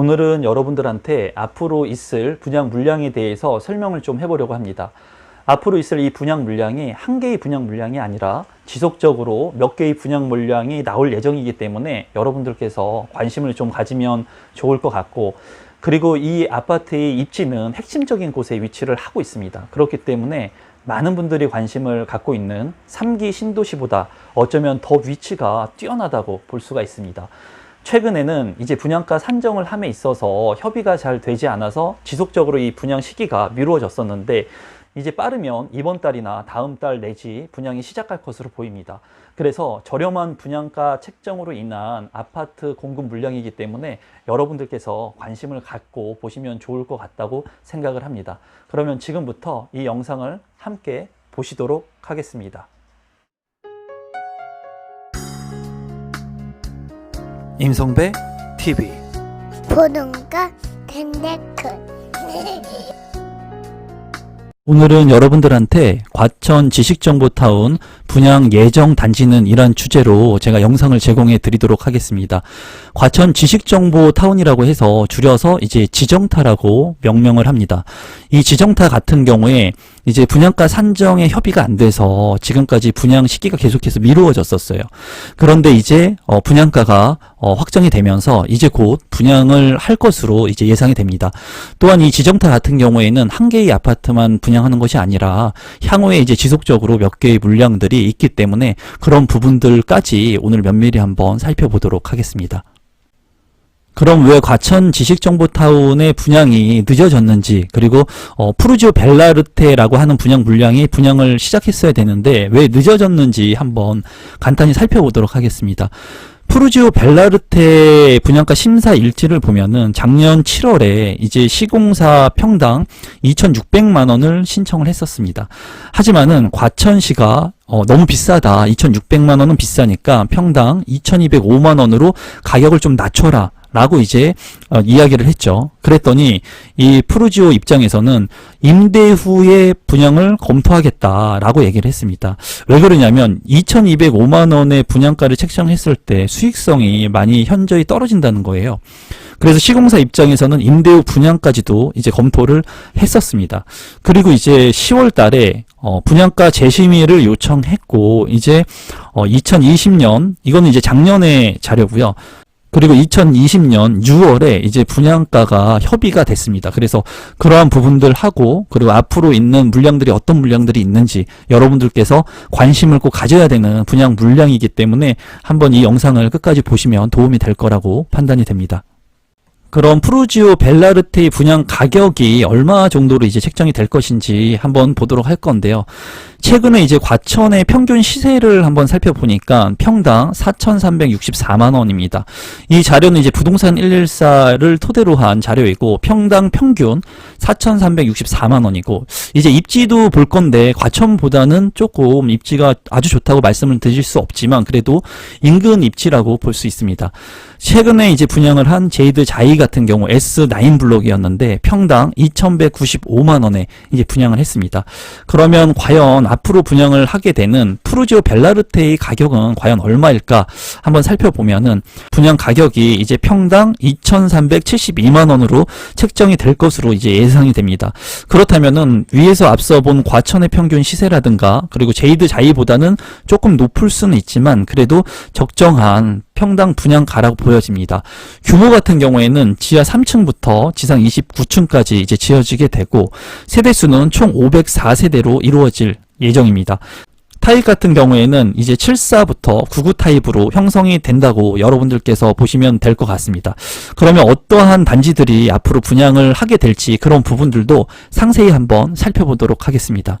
오늘은 여러분들한테 앞으로 있을 분양 물량에 대해서 설명을 좀 해보려고 합니다. 앞으로 있을 이 분양 물량이 한 개의 분양 물량이 아니라 지속적으로 몇 개의 분양 물량이 나올 예정이기 때문에 여러분들께서 관심을 좀 가지면 좋을 것 같고 그리고 이 아파트의 입지는 핵심적인 곳에 위치를 하고 있습니다. 그렇기 때문에 많은 분들이 관심을 갖고 있는 3기 신도시보다 어쩌면 더 위치가 뛰어나다고 볼 수가 있습니다. 최근에는 이제 분양가 산정을 함에 있어서 협의가 잘 되지 않아서 지속적으로 이 분양 시기가 미루어졌었는데 이제 빠르면 이번 달이나 다음 달 내지 분양이 시작할 것으로 보입니다. 그래서 저렴한 분양가 책정으로 인한 아파트 공급 물량이기 때문에 여러분들께서 관심을 갖고 보시면 좋을 것 같다고 생각을 합니다. 그러면 지금부터 이 영상을 함께 보시도록 하겠습니다. 임성배 TV 보동과 텐데크 오늘은 여러분들한테 과천 지식정보타운 분양 예정 단지는 이란 주제로 제가 영상을 제공해 드리도록 하겠습니다. 과천 지식정보타운이라고 해서 줄여서 이제 지정타라고 명명을 합니다. 이 지정타 같은 경우에 이제 분양가 산정에 협의가 안 돼서 지금까지 분양 시기가 계속해서 미루어졌었어요. 그런데 이제 어, 분양가가 어, 확정이 되면서 이제 곧 분양을 할 것으로 이제 예상이 됩니다. 또한 이 지정타 같은 경우에는 한 개의 아파트만 분양하는 것이 아니라 향후에 이제 지속적으로 몇 개의 물량들이 있기 때문에 그런 부분들까지 오늘 면밀히 한번 살펴보도록 하겠습니다. 그럼 왜 과천 지식정보타운의 분양이 늦어졌는지 그리고 어, 푸르지오 벨라르테라고 하는 분양 물량이 분양을 시작했어야 되는데 왜 늦어졌는지 한번 간단히 살펴보도록 하겠습니다. 푸르지오 벨라르테 분양가 심사 일지를 보면은 작년 7월에 이제 시공사 평당 2,600만 원을 신청을 했었습니다. 하지만은 과천시가 어, 너무 비싸다. 2,600만 원은 비싸니까 평당 2,205만 원으로 가격을 좀 낮춰라. 라고 이제 어, 이야기를 했죠. 그랬더니 이 푸르지오 입장에서는 임대 후에 분양을 검토하겠다라고 얘기를 했습니다. 왜 그러냐면 2,205만 원의 분양가를 책정했을 때 수익성이 많이 현저히 떨어진다는 거예요. 그래서 시공사 입장에서는 임대 후 분양까지도 이제 검토를 했었습니다. 그리고 이제 10월 달에 어, 분양가 재심의를 요청했고 이제 어, 2020년 이거는 이제 작년의 자료고요. 그리고 2020년 6월에 이제 분양가가 협의가 됐습니다. 그래서 그러한 부분들 하고 그리고 앞으로 있는 물량들이 어떤 물량들이 있는지 여러분들께서 관심을 꼭 가져야 되는 분양 물량이기 때문에 한번 이 영상을 끝까지 보시면 도움이 될 거라고 판단이 됩니다. 그럼 프루지오 벨라르테의 분양 가격이 얼마 정도로 이제 책정이 될 것인지 한번 보도록 할 건데요. 최근에 이제 과천의 평균 시세를 한번 살펴보니까 평당 4,364만 원입니다. 이 자료는 이제 부동산 114를 토대로 한 자료이고 평당 평균 4,364만 원이고 이제 입지도 볼 건데 과천보다는 조금 입지가 아주 좋다고 말씀을 드릴 수 없지만 그래도 인근 입지라고 볼 수 있습니다. 최근에 이제 분양을 한 제이드 자이 같은 경우 S9 블록이었는데 평당 2,195만 원에 이제 분양을 했습니다. 그러면 과연 앞으로 분양을 하게 되는 프루지오 벨라르테의 가격은 과연 얼마일까 한번 살펴보면은 분양 가격이 이제 평당 2,372만 원으로 책정이 될 것으로 이제 예상이 됩니다. 그렇다면은 위에서 앞서 본 과천의 평균 시세라든가 그리고 제이드 자이보다는 조금 높을 수는 있지만 그래도 적정한 평당 분양가라고 보여집니다. 규모 같은 경우에는 지하 3층부터 지상 29층까지 이제 지어지게 되고 세대수는 총 504세대로 이루어질 예정입니다. 타입 같은 경우에는 이제 74부터 99 타입으로 형성이 된다고 여러분들께서 보시면 될 것 같습니다. 그러면 어떠한 단지들이 앞으로 분양을 하게 될지 그런 부분들도 상세히 한번 살펴보도록 하겠습니다.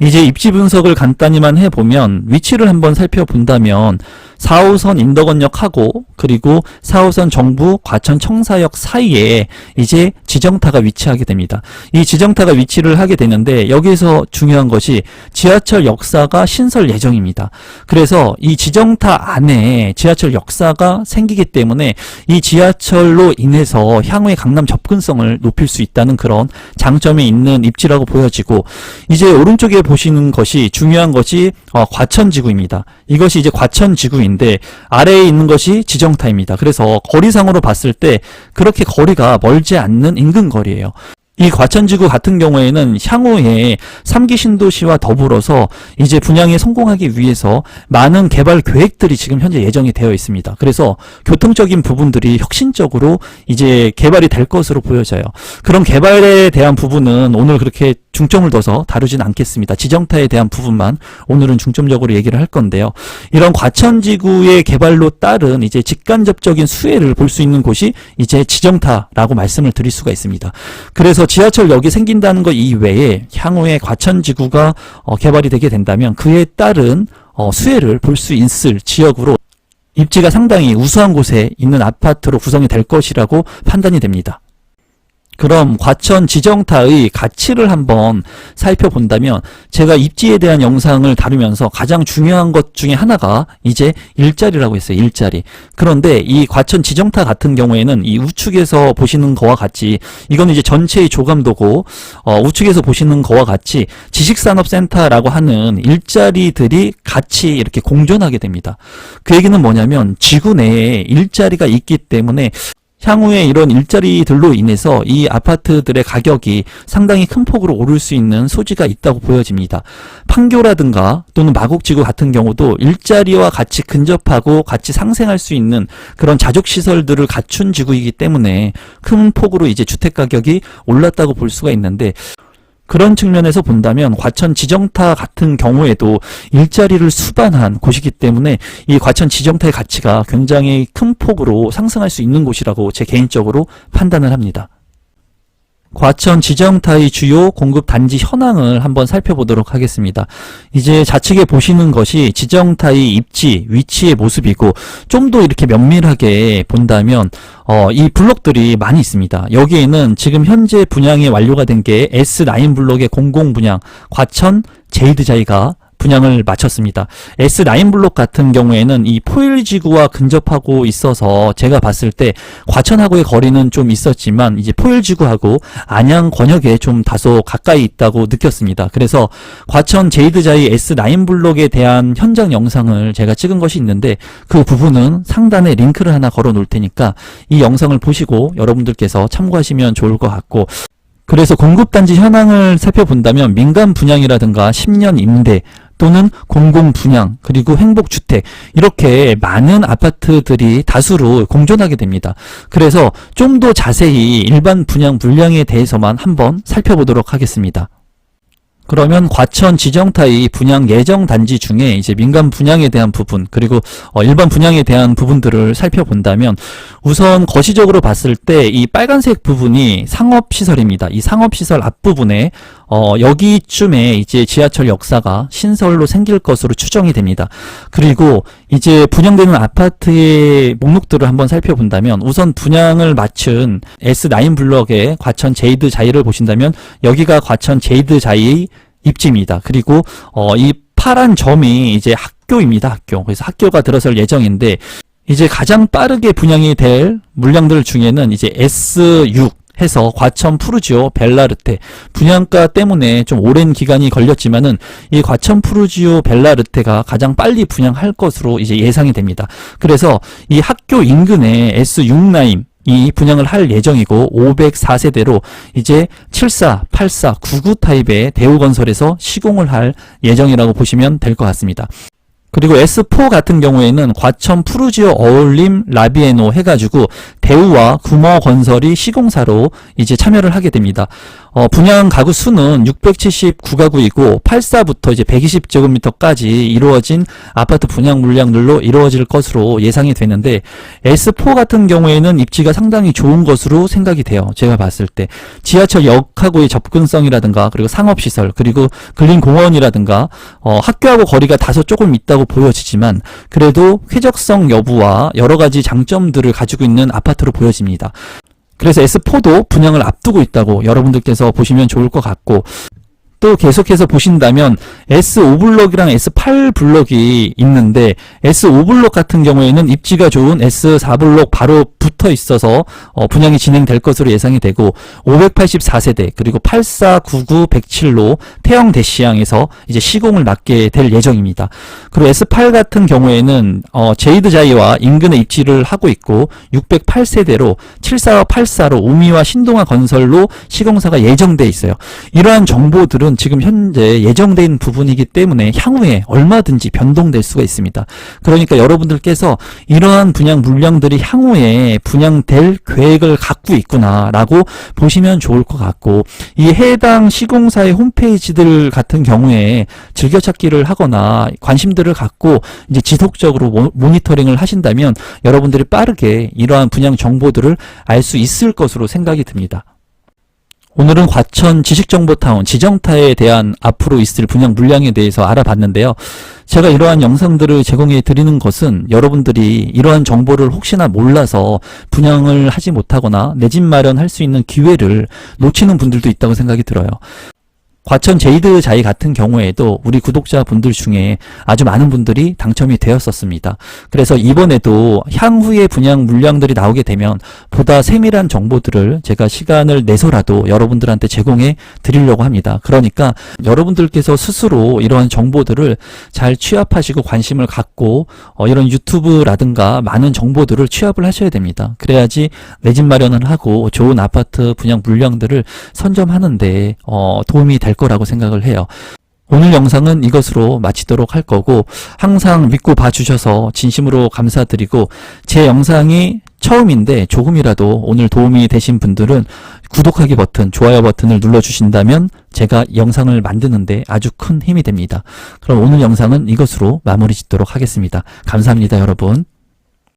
이제 입지 분석을 간단히만 해보면 위치를 한번 살펴본다면 4호선 인덕원역하고 그리고 4호선 정부 과천 청사역 사이에 이제 지정타가 위치하게 됩니다. 이 지정타가 위치를 하게 되는데 여기서 중요한 것이 지하철 역사가 신설 예정입니다. 그래서 이 지정타 안에 지하철 역사가 생기기 때문에 이 지하철로 인해서 향후의 강남 접근성을 높일 수 있다는 그런 장점이 있는 입지라고 보여지고 이제 오른쪽에 보시는 것이 중요한 것이 어, 과천지구입니다. 이것이 이제 과천지구 인데 아래에 있는 것이 지정타입니다. 그래서 거리상으로 봤을 때 그렇게 거리가 멀지 않는 인근 거리예요. 이 과천지구 같은 경우에는 향후에 3기 신도시와 더불어서 이제 분양에 성공하기 위해서 많은 개발 계획들이 지금 현재 예정이 되어 있습니다. 그래서 교통적인 부분들이 혁신적으로 이제 개발이 될 것으로 보여져요. 그런 개발에 대한 부분은 오늘 그렇게 중점을 둬서 다루진 않겠습니다. 지정타에 대한 부분만 오늘은 중점적으로 얘기를 할 건데요. 이런 과천지구의 개발로 따른 이제 직간접적인 수혜를 볼 수 있는 곳이 이제 지정타라고 말씀을 드릴 수가 있습니다. 그래서 지하철역이 생긴다는 것 이외에 향후에 과천지구가 어, 개발이 되게 된다면 그에 따른 어, 수혜를 볼 수 있을 지역으로 입지가 상당히 우수한 곳에 있는 아파트로 구성이 될 것이라고 판단이 됩니다. 그럼 과천 지정타의 가치를 한번 살펴본다면 제가 입지에 대한 영상을 다루면서 가장 중요한 것 중에 하나가 이제 일자리라고 했어요. 일자리. 그런데 이 과천 지정타 같은 경우에는 이 우측에서 보시는 거와 같이 이거는 이제 전체의 조감도고 어, 우측에서 보시는 거와 같이 지식산업센터라고 하는 일자리들이 같이 이렇게 공존하게 됩니다. 그 얘기는 뭐냐면 지구 내에 일자리가 있기 때문에 향후에 이런 일자리들로 인해서 이 아파트들의 가격이 상당히 큰 폭으로 오를 수 있는 소지가 있다고 보여집니다. 판교라든가 또는 마곡지구 같은 경우도 일자리와 같이 근접하고 같이 상생할 수 있는 그런 자족시설들을 갖춘 지구이기 때문에 큰 폭으로 이제 주택 가격이 올랐다고 볼 수가 있는데 그런 측면에서 본다면 과천 지정타 같은 경우에도 일자리를 수반한 곳이기 때문에 이 과천 지정타의 가치가 굉장히 큰 폭으로 상승할 수 있는 곳이라고 제 개인적으로 판단을 합니다. 과천 지정타의 주요 공급 단지 현황을 한번 살펴보도록 하겠습니다. 이제 좌측에 보시는 것이 지정타의 입지, 위치의 모습이고 좀 더 이렇게 면밀하게 본다면 어, 이 블록들이 많이 있습니다. 여기에는 지금 현재 분양이 완료가 된 게 S9 블록의 공공 분양 과천 제이드자이가 분양을 마쳤습니다. S9 블록 같은 경우에는 이 포일 지구와 근접하고 있어서 제가 봤을 때 과천하고의 거리는 좀 있었지만 이제 포일 지구하고 안양 권역에 좀 다소 가까이 있다고 느꼈습니다. 그래서 과천 제이드자이 S9 블록에 대한 현장 영상을 제가 찍은 것이 있는데 그 부분은 상단에 링크를 하나 걸어 놓을 테니까 이 영상을 보시고 여러분들께서 참고하시면 좋을 것 같고 그래서 공급단지 현황을 살펴본다면 민간 분양이라든가 10년 임대 또는 공공 분양 그리고 행복주택 이렇게 많은 아파트들이 다수로 공존하게 됩니다. 그래서 좀 더 자세히 일반 분양 물량에 대해서만 한번 살펴보도록 하겠습니다. 그러면 과천 지정타의 분양 예정 단지 중에 이제 민간 분양에 대한 부분 그리고 어, 일반 분양에 대한 부분들을 살펴본다면 우선 거시적으로 봤을 때 이 빨간색 부분이 상업 시설입니다. 이 상업 시설 앞부분에 어, 여기쯤에 이제 지하철 역사가 신설로 생길 것으로 추정이 됩니다. 그리고 이제 분양되는 아파트의 목록들을 한번 살펴본다면 우선 분양을 마친 S9 블럭의 과천 제이드 자이를 보신다면 여기가 과천 제이드 자이의 입지입니다. 그리고 어, 이 파란 점이 이제 학교입니다. 학교. 그래서 학교가 들어설 예정인데 이제 가장 빠르게 분양이 될 물량들 중에는 이제 S6 해서 과천 푸르지오 벨라르테 분양가 때문에 좀 오랜 기간이 걸렸지만은 이 과천 푸르지오 벨라르테가 가장 빨리 분양할 것으로 이제 예상이 됩니다. 그래서 이 학교 인근에 S6 라인 이 분양을 할 예정이고 504세대로 이제 74, 84, 99 타입의 대우건설에서 시공을 할 예정이라고 보시면 될 것 같습니다. 그리고 S4 같은 경우에는 과천 푸르지오 어울림 라비에노 해가지고 대우와 구모건설이 시공사로 이제 참여를 하게 됩니다. 어, 분양 가구 수는 679가구이고 84부터 이제 120제곱미터까지 이루어진 아파트 분양 물량들로 이루어질 것으로 예상이 되는데 S4 같은 경우에는 입지가 상당히 좋은 것으로 생각이 돼요. 제가 봤을 때 지하철 역하고의 접근성이라든가 그리고 상업시설 그리고 근린공원이라든가 어, 학교하고 거리가 다소 조금 있다고 보여지지만 그래도 쾌적성 여부와 여러 가지 장점들을 가지고 있는 아파트로 보여집니다. 그래서 S4도 분양을 앞두고 있다고 여러분들께서 보시면 좋을 것 같고 또 계속해서 보신다면 S5블럭이랑 S8블럭이 있는데 S5블럭 같은 경우에는 입지가 좋은 S4블럭 바로 붙어 있어서 어, 분양이 진행될 것으로 예상이 되고 584세대 그리고 8499 107로 태형 대시양에서 이제 시공을 맡게 될 예정입니다. 그리고 S8 같은 경우에는 어, 제이드 자이와 인근에 입지를 하고 있고 608세대로 74와 84로 오미와 신동아 건설로 시공사가 예정돼 있어요. 이러한 정보들은 지금 현재 예정된 부분이기 때문에 향후에 얼마든지 변동될 수가 있습니다. 그러니까 여러분들께서 이러한 분양 물량들이 향후에 분양될 계획을 갖고 있구나라고 보시면 좋을 것 같고 이 해당 시공사의 홈페이지들 같은 경우에 즐겨찾기를 하거나 관심들을 갖고 이제 지속적으로 모- 모니터링을 하신다면 여러분들이 빠르게 이러한 분양 정보들을 알 수 있을 것으로 생각이 듭니다. 오늘은 과천 지식정보타운 지정타에 대한 앞으로 있을 분양 물량에 대해서 알아봤는데요. 제가 이러한 영상들을 제공해 드리는 것은 여러분들이 이러한 정보를 혹시나 몰라서 분양을 하지 못하거나 내 집 마련할 수 있는 기회를 놓치는 분들도 있다고 생각이 들어요. 과천 제이드 자이 같은 경우에도 우리 구독자분들 중에 아주 많은 분들이 당첨이 되었었습니다. 그래서 이번에도 향후에 분양 물량들이 나오게 되면 보다 세밀한 정보들을 제가 시간을 내서라도 여러분들한테 제공해 드리려고 합니다. 그러니까 여러분들께서 스스로 이러한 정보들을 잘 취합하시고 관심을 갖고 어, 이런 유튜브라든가 많은 정보들을 취합을 하셔야 됩니다. 그래야지 내 집 마련을 하고 좋은 아파트 분양 물량들을 선점하는데 어, 도움이 될 거라고 생각을 해요. 오늘 영상은 이것으로 마치도록 할 거고 항상 믿고 봐주셔서 진심으로 감사드리고 제 영상이 처음인데 조금이라도 오늘 도움이 되신 분들은 구독하기 버튼, 좋아요 버튼을 눌러주신다면 제가 영상을 만드는데 아주 큰 힘이 됩니다. 그럼 오늘 영상은 이것으로 마무리 짓도록 하겠습니다. 감사합니다, 여러분.